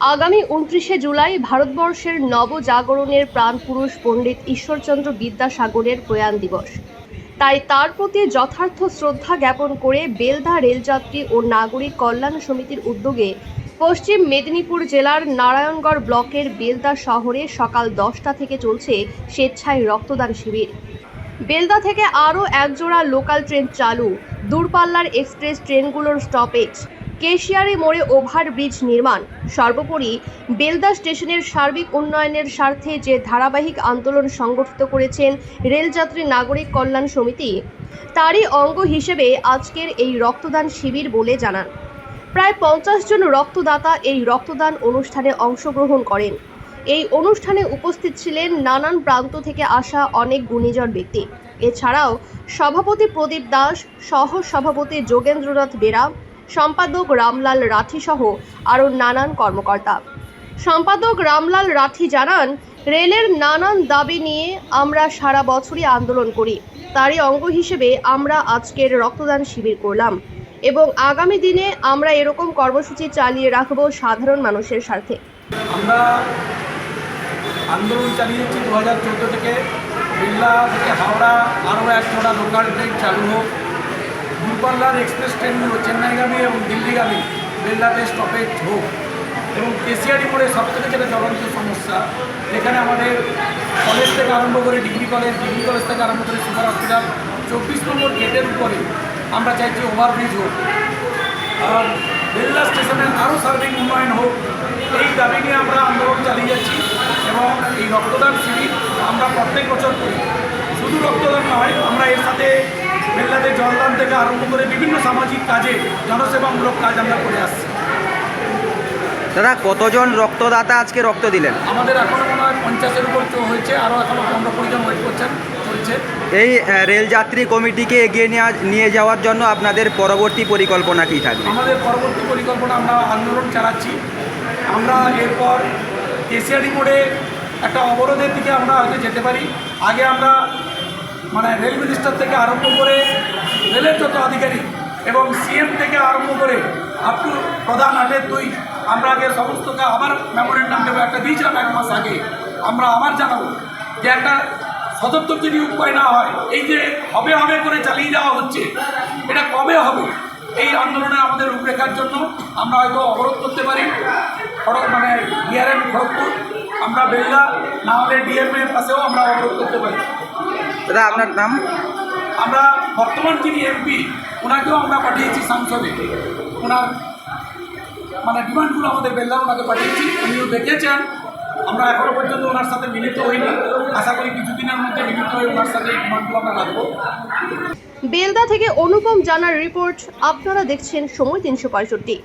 আগামী উনত্রিশে জুলাই ভারতবর্ষের নবজাগরণের প্রাণপুরুষ পণ্ডিত ঈশ্বরচন্দ্র বিদ্যাসাগরের প্রয়াণ দিবস। তাই তার প্রতি যথার্থ শ্রদ্ধা জ্ঞাপন করে বেলদা রেলযাত্রী ও নাগরিক কল্যাণ সমিতির উদ্যোগে পশ্চিম মেদিনীপুর জেলার নারায়ণগড় ব্লকের বেলদা শহরে সকাল দশটা থেকে চলছে স্বেচ্ছায় রক্তদান শিবির। বেলদা থেকে আরও একজোড়া লোকাল ট্রেন চালু। দূরপাল্লার এক্সপ্রেস ট্রেনগুলোর স্টপেজ। কেশিয়ারি মোড়ে ওভারব্রিজ নির্মাণ। সর্বোপরি বেলদা স্টেশনের সার্বিক উন্নয়নের স্বার্থে যে ধারাবাহিক আন্দোলন সংগঠিত করেছেন রেলযাত্রী নাগরিক কল্যাণ সমিতি, তারই অঙ্গ হিসেবে আজকের এই রক্তদান শিবির বলে জানান। প্রায় পঞ্চাশ জন রক্তদাতা এই রক্তদান অনুষ্ঠানে অংশগ্রহণ করেন। এই অনুষ্ঠানে উপস্থিত ছিলেন নানান প্রান্ত থেকে আসা অনেক গুণীজন ব্যক্তি। এছাড়াও সভাপতি প্রদীপ দাস সহ সভাপতি যোগেন্দ্রনাথ বেরা সম্পাদক রামলাল রাঠি সহ আরও নানান কর্মকর্তা। সম্পাদক রামলাল রাঠি জানান, রেলের নানান দাবি নিয়ে আমরা সারা বছরই আন্দোলন করি। তারই অঙ্গ হিসেবে আমরা আজকের রক্তদান শিবির করলাম এবং আগামী দিনে আমরা এরকম কর্মসূচি চালিয়ে রাখব সাধারণ মানুষের স্বার্থে। আমরা আন্দোলন চালিয়েছি দু হাজার চোদ্দ থেকে। বিল্লা থেকে হাওড়া আরও এক লোকাল ট্রেন চালু হোক। দূরপাল্লার এক্সপ্রেস ট্রেনগুলো চেন্নাইগামী এবং দিল্লিগামী বেল্লাতে স্টপেজ হোক। এবং কেসিআরি মোড়ে সবথেকে যেটা জ্বলন্ত সমস্যা, এখানে আমাদের কলেজ থেকে আরম্ভ করে ডিগ্রি কলেজ ডিগ্রি কলেজ থেকে আরম্ভ করে সুপার হসপিটাল চব্বিশ নম্বর গেটের উপরে আমরা চাইছি ওভারব্রিজ হোক। আর বেল্লা স্টেশনের আরও সার্বিক উন্নয়ন হোক। এই দাবি নিয়ে আমরা আন্দোলন চালিয়ে যাচ্ছি এবং এই রক্তদান শিবির আমরা প্রত্যেক বছর করি। শুধু রক্তদান নয়, আমরা এর সাথে বেল্লাতে জলদান থেকে আরম্ভ করে বিভিন্ন সামাজিক কাজে জনসেবামূলক কাজ আমরা করে আসছি। দাদা কতজন রক্তদাতা আজকে রক্ত দিলেন? আমাদের এখনও মনে হয় পঞ্চাশের উপর হয়েছে আরও এখনও পনেরো কুড়ি জন ওয়েট করছেন চলছে। এই রেলযাত্রী কমিটিকে এগিয়ে নেওয়া নিয়ে যাওয়ার জন্য আপনাদের পরবর্তী পরিকল্পনা কী থাকবে? আমাদের পরবর্তী পরিকল্পনা আমরা আন্দোলন চালাচ্ছি। আমরা এরপর কেসিআরি মোড়ে একটা অবরোধের দিকে আমরা হয়তো যেতে পারি। আগে আমরা মানে রেল মিনিস্টার থেকে আরম্ভ করে রেলের যত আধিকারিক এবং সিএম থেকে আরম্ভ করে আপ টু প্রধান আটের দুই, আমরা আগে সমস্ত কা- আবার মেমোরেন্ডাম দেবো, একটা দিয়েছিলাম এক মাস আগে। আমরা আবার জানাব যে একটা সদর্থক যদি উপায় না হয়, এই যে হবে হবে করে চালিয়ে যাওয়া হচ্ছে, এটা কবে হবে? এই আন্দোলনে আমাদের রূপরেখার জন্য আমরা হয়তো অবরোধ করতে পারি। খড়গ মানে ডিআরএম খড়গপুর, আমরা বেল্লা, না হলে ডিএমএর পাশেও আমরা অবরোধ করতে পারি। দাদা আপনার নাম? আমরা বর্তমান যিনি এমপি ওনাকেও আমরা পাঠিয়েছি সংসদে। ওনার মানে ডিমান্ডগুলো আমাদের বেল্লা ওনাকে পাঠিয়েছি। উনিও দেখেছেন। আমরা এখনও পর্যন্ত ওনার সাথে মিলিত হইনি। আশা করি কিছুদিনের মধ্যে মিলিত হয়ে ওনার সাথে ডিমান্ডগুলো আমরা রাখব। বেলদা থেকে অনুপম জানার রিপোর্ট আপনারা দেখছেন সময় তিনশো পঁয়ষট্টি।